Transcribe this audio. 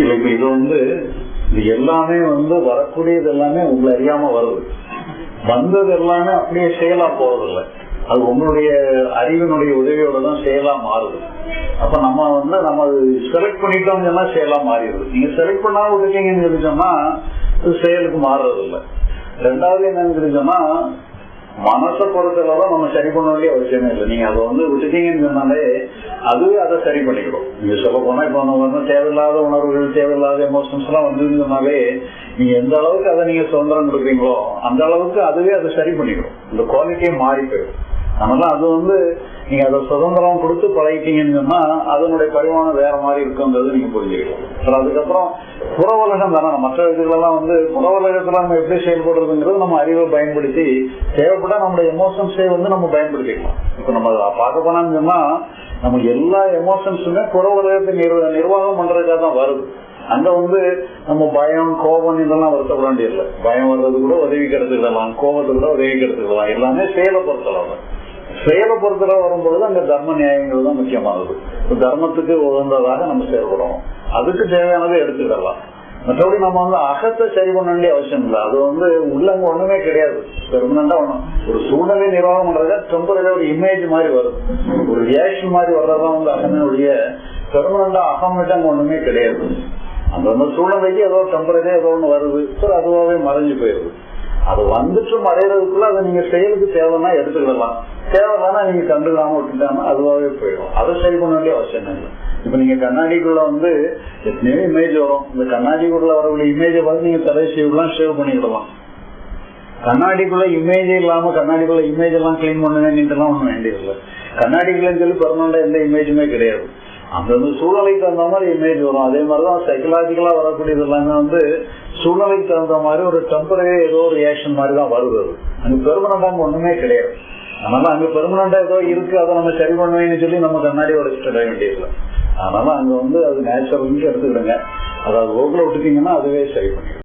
இல்ல இப்ப இது வந்து இது எல்லாமே வந்து வரக்கூடியது எல்லாமே உங்களை அறியாம வருது. வந்தது எல்லாமே அப்படியே செயலா போறதில்லை. அது உங்களுடைய அறிவினுடைய உதவியோட தான் செயலா மாறுது. அப்ப நம்ம வந்து நம்ம செலக்ட் பண்ணிட்டோம் சொன்னா செயலா மாறிடுது. நீங்க செலக்ட் பண்ணாம விட்டுட்டீங்கன்னு சொல்லி சொன்னா செயலுக்கு மாறுறது இல்ல ரெண்டாவது என்னன்னு சொல்லி சொன்னா மனசை பொறுத்தளவு நம்ம சரி பண்ண வேண்டிய அவசியமே இல்லை. நீங்க அதை வந்து விட்டுட்டீங்கன்னு சொன்னாலே அதுவே அதை சரி பண்ணிக்கிறோம் நீங்க சொல்ல போனா இப்ப நம்ம வந்து தேவையில்லாத உணர்வுகள் தேவையில்லாத எமோஷன்ஸ் எல்லாம் வந்ததுனாலே நீங்க எந்த அளவுக்கு அதை நீங்க சுதந்திரம் கொடுக்குறீங்களோ அந்த அளவுக்கு அதுவே அதை சரி பண்ணிக்கிறோம் இந்த குவாலிட்டியே மாறி போயிடும். அதனால அது வந்து நீங்க அதை சுதந்திரம் கொடுத்து பழகிட்டீங்கன்னு சொன்னா அதனுடைய பரிமாணம் வேற மாதிரி இருக்குங்கிறது நீங்க புரிஞ்சுக்கலாம் அதுக்கப்புறம் புற உலகம் தானே மற்ற இதுகளெல்லாம் வந்து புற உலகத்துல நம்ம எப்படி செயல்படுறதுங்கிறது நம்ம அறிவை பயன்படுத்தி தேவைப்பட்ட நம்மளுடைய எமோஷன்ஸே வந்து நம்ம பயன்படுத்திக்கலாம். இப்ப நம்ம பார்க்க போனான்னு சொன்னா நம்ம எல்லா எமோஷன்ஸுமே புற உலகத்தை நிர்வாகம் பண்றதுக்காக தான் வருது. அங்க வந்து நம்ம பயம் கோபம் இதெல்லாம் வருத்தப்பட வேண்டியதில்லை. பயம் வர்றது கூட உதவி எடுத்துக்கலாம் கோபத்தை கூட உதவி எடுத்துக்கலாம் எல்லாமே செயலை பொறுத்தளவு. செயலை பொறுத்தவரை வரும்பொழுது அங்க தர்ம நியாயங்கள் தான் முக்கியமானது தர்மத்துக்கு உகந்ததாக நம்ம செயல்படணும் அதுக்கு தேவையானதை எடுத்துக்கலாம் மற்றபடி நம்ம வந்து அகத்தை சரி பண்ண வேண்டிய அவசியம் இல்லை. அது வந்து உள்ளங்க ஒண்ணுமே கிடையாது. பெர்மனண்டா ஒண்ணும். ஒரு சூழ்நிலை நிர்வாகம் பண்றதா டெம்பரரி ஒரு இமேஜ் மாதிரி வருது ஒரு ரியாக்ஷன் மாதிரி வர்றதான் வந்து அகனுடைய பெர்மனண்டா அகம் அங்க ஒண்ணுமே கிடையாது. அந்த சூழ்நிலைக்கு ஏதோ டெம்பரரி ஏதோ ஒண்ணு வருது. சரி அதுவாகவே மறைஞ்சு போயிருது அது வந்துட்டு மறைகிறதுக்குள்ள அதை நீங்க செயலுக்கு தேவைன்னா எடுத்துக்கிடலாம். தேவைன்னா நீங்க கண்டுக்காம விட்டுட்டாம அதுவாகவே போயிடும். அதை சரி பண்ண வேண்டிய அவசியம் இல்லை. இப்ப நீங்க கண்ணாடிக்குள்ள வந்து எத்தனையோ இமேஜ் வரும். இந்த கண்ணாடிக்குள்ள வரக்கூடிய இமேஜை பார்த்து நீங்க தலை ஷேவ்லாம் ஷேவ் பண்ணிக்கிடலாம். கண்ணாடிக்குள்ள இமேஜே இல்லாம கண்ணாடிக்குள்ள இமேஜ் எல்லாம் கிளீன் பண்ணுவேன்ட்டு எல்லாம் வேண்டியதில்லை. கண்ணாடிக்குள்ளன்னு சொல்லி பெர்மனண்டா எந்த இமேஜுமே கிடையாது. அந்தந்த சூழ்நிலைக்கு தகுந்த மாதிரி இமேஜ் வரும். அதே மாதிரிதான் சைக்கலாஜிக்கலா வரக்கூடியது எல்லாமே வந்து சூழ்நிலைக்கு தகுந்த மாதிரி ஒரு டெம்பரரி ஏதோ ஒரு ரியாக்ஷன் மாதிரி தான் வருது அது. அங்க பெர்மனண்டா ஒண்ணுமே கிடையாது. அதனால அங்க பெர்மனண்டா ஏதோ இருக்கு அதை நம்ம சரி பண்ணுவேன்னு சொல்லி நம்ம கண்ணாடி உடைச்சிட்டு வேண்டியதில்லை. அதனால அங்க வந்து அது நேச்சுரல் எடுத்துக்கிடுங்க. அதாவது ஓக்கில் விட்டுட்டீங்கன்னா அதுவே சரி பண்ணிடும்.